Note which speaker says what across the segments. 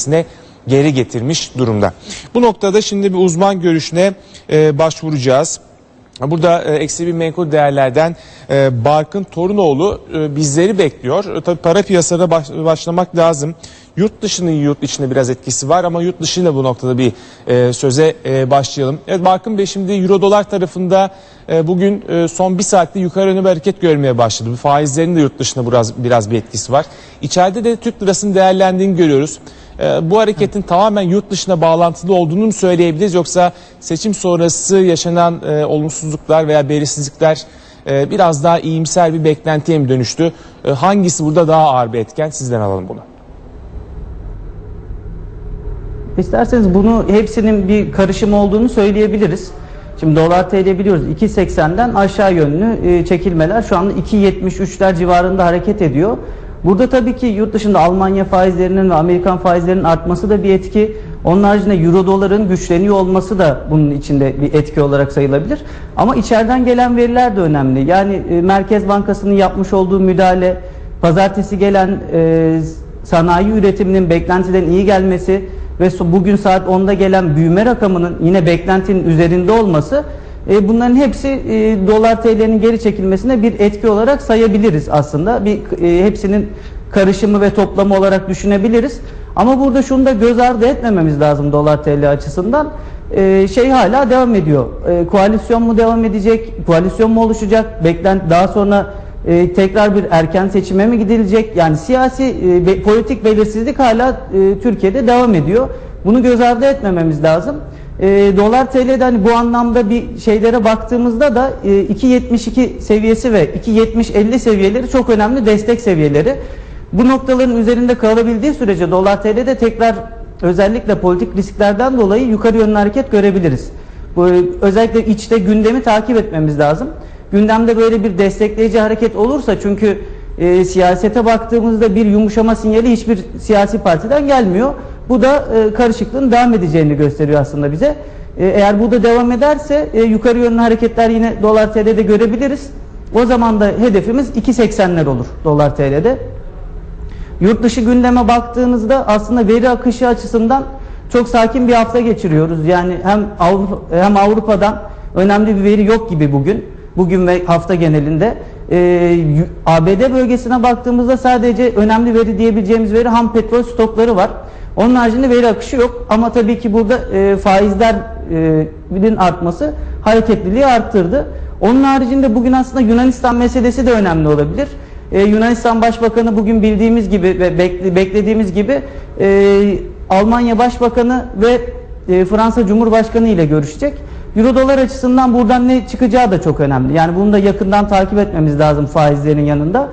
Speaker 1: seviyesine geri getirmiş durumda. Bu noktada şimdi bir uzman görüşüne e, başvuracağız. Burada e, eksi bir menkul değerlerden e, Barkın Torunoğlu e, bizleri bekliyor. E, tabii para piyasalarına baş- başlamak lazım. Yurt dışının yurt içinde biraz etkisi var ama yurt dışıyla bu noktada bir e, söze e, başlayalım. Evet Barkın Bey şimdi Euro dolar tarafında e, bugün e, son bir saatte yukarı yönlü bir hareket görmeye başladı. Bu Faizlerin de yurt dışında biraz, biraz bir etkisi var. İçeride de Türk lirasının değerlendiğini görüyoruz. E, bu hareketin tamamen yurt dışına bağlantılı olduğunu mu söyleyebiliriz yoksa seçim sonrası yaşanan e, olumsuzluklar veya belirsizlikler e, biraz daha iyimser bir beklentiye mi dönüştü? E, hangisi burada daha ağır bir etken? Sizden alalım bunu.
Speaker 2: İsterseniz bunu hepsinin bir karışım olduğunu söyleyebiliriz. Şimdi dolar TL biliyoruz 2.80'den aşağı yönlü çekilmeler şu anda 2.73'ler civarında hareket ediyor. Burada tabii ki yurt dışında Almanya faizlerinin ve Amerikan faizlerinin artması da bir etki. Onun haricinde euro doların güçleniyor olması da bunun içinde bir etki olarak sayılabilir. Ama içeriden gelen veriler de önemli. Yani e, Merkez Bankası'nın yapmış olduğu müdahale, pazartesi gelen e, sanayi üretiminin beklentiden iyi gelmesi ve bugün saat 10'da gelen büyüme rakamının yine beklentinin üzerinde olması e, bunların hepsi e, dolar TL'nin geri çekilmesine bir etki olarak sayabiliriz aslında. Bir e, hepsinin karışımı ve toplamı olarak düşünebiliriz. Ama burada şunu da göz ardı etmememiz lazım dolar TL açısından. E, şey hala devam ediyor. E, koalisyon mu devam edecek? Koalisyon mu oluşacak? Beklent daha sonra e, tekrar bir erken seçime mi gidilecek? Yani siyasi e, be- politik belirsizlik hala e, Türkiye'de devam ediyor. Bunu göz ardı etmememiz lazım. E, dolar TL'de hani bu anlamda bir şeylere baktığımızda da e, 2.72 seviyesi ve 2.70-50 seviyeleri çok önemli destek seviyeleri. Bu noktaların üzerinde kalabildiği sürece dolar TL'de tekrar özellikle politik risklerden dolayı yukarı yönlü hareket görebiliriz. Bu, özellikle içte gündemi takip etmemiz lazım. Gündemde böyle bir destekleyici hareket olursa çünkü e, siyasete baktığımızda bir yumuşama sinyali hiçbir siyasi partiden gelmiyor. Bu da e, karışıklığın devam edeceğini gösteriyor aslında bize. E, eğer bu da devam ederse e, yukarı yönlü hareketler yine dolar TL'de görebiliriz. O zaman da hedefimiz 2.80'ler olur dolar TL'de. Yurt dışı gündeme baktığınızda aslında veri akışı açısından çok sakin bir hafta geçiriyoruz. Yani hem Avrupa, hem Avrupa'dan önemli bir veri yok gibi bugün. Bugün ve hafta genelinde. Ee, ABD bölgesine baktığımızda sadece önemli veri diyebileceğimiz veri ham petrol stokları var. Onun haricinde veri akışı yok ama tabii ki burada e, faizlerin artması hareketliliği arttırdı. Onun haricinde bugün aslında Yunanistan meselesi de önemli olabilir. Ee, Yunanistan Başbakanı bugün bildiğimiz gibi ve bekle- beklediğimiz gibi e, Almanya Başbakanı ve e, Fransa Cumhurbaşkanı ile görüşecek. Euro dolar açısından buradan ne çıkacağı da çok önemli. Yani bunu da yakından takip etmemiz lazım faizlerin yanında.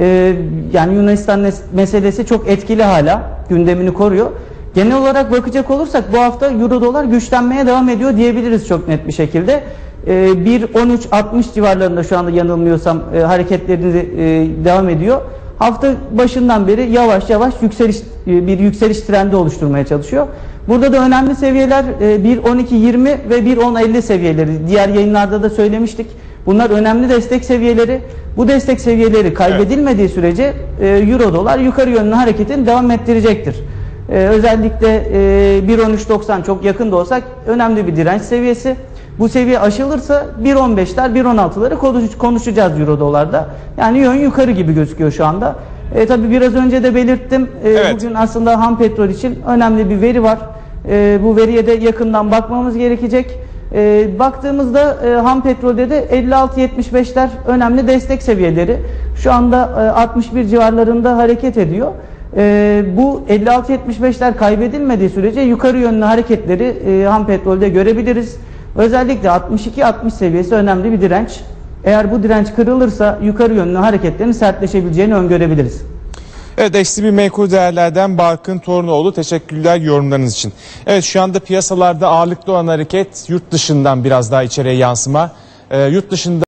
Speaker 2: Ee, yani Yunanistan meselesi çok etkili hala gündemini koruyor. Genel olarak bakacak olursak bu hafta Euro dolar güçlenmeye devam ediyor diyebiliriz çok net bir şekilde. Ee, 1.13.60 civarlarında şu anda yanılmıyorsam e, hareketleri e, devam ediyor. Hafta başından beri yavaş yavaş yükseliş e, bir yükseliş trendi oluşturmaya çalışıyor. Burada da önemli seviyeler e, 1.12.20 ve 1.10.50 seviyeleri. Diğer yayınlarda da söylemiştik. Bunlar önemli destek seviyeleri. Bu destek seviyeleri kaybedilmediği sürece e, Euro dolar yukarı yönlü hareketini devam ettirecektir. E, özellikle e, 1.13.90 çok yakın da olsak önemli bir direnç seviyesi. Bu seviye aşılırsa 1.15'ler 1.16'ları konuş- konuşacağız Euro dolarda. Yani yön yukarı gibi gözüküyor şu anda. E, tabii biraz önce de belirttim. E,
Speaker 1: Evet.
Speaker 2: Bugün aslında ham petrol için önemli bir veri var. E, bu veriye de yakından bakmamız gerekecek. E, baktığımızda e, ham petrolde de 56-75'ler önemli destek seviyeleri. Şu anda e, 61 civarlarında hareket ediyor. E, bu 56-75'ler kaybedilmediği sürece yukarı yönlü hareketleri e, ham petrolde görebiliriz. Özellikle 62-60 seviyesi önemli bir direnç. Eğer bu direnç kırılırsa yukarı yönlü hareketlerin sertleşebileceğini öngörebiliriz.
Speaker 1: Evet eksi menkul değerlerden Barkın Torunoğlu teşekkürler yorumlarınız için. Evet şu anda piyasalarda ağırlıklı olan hareket yurt dışından biraz daha içeriye yansıma. Ee, yurt dışında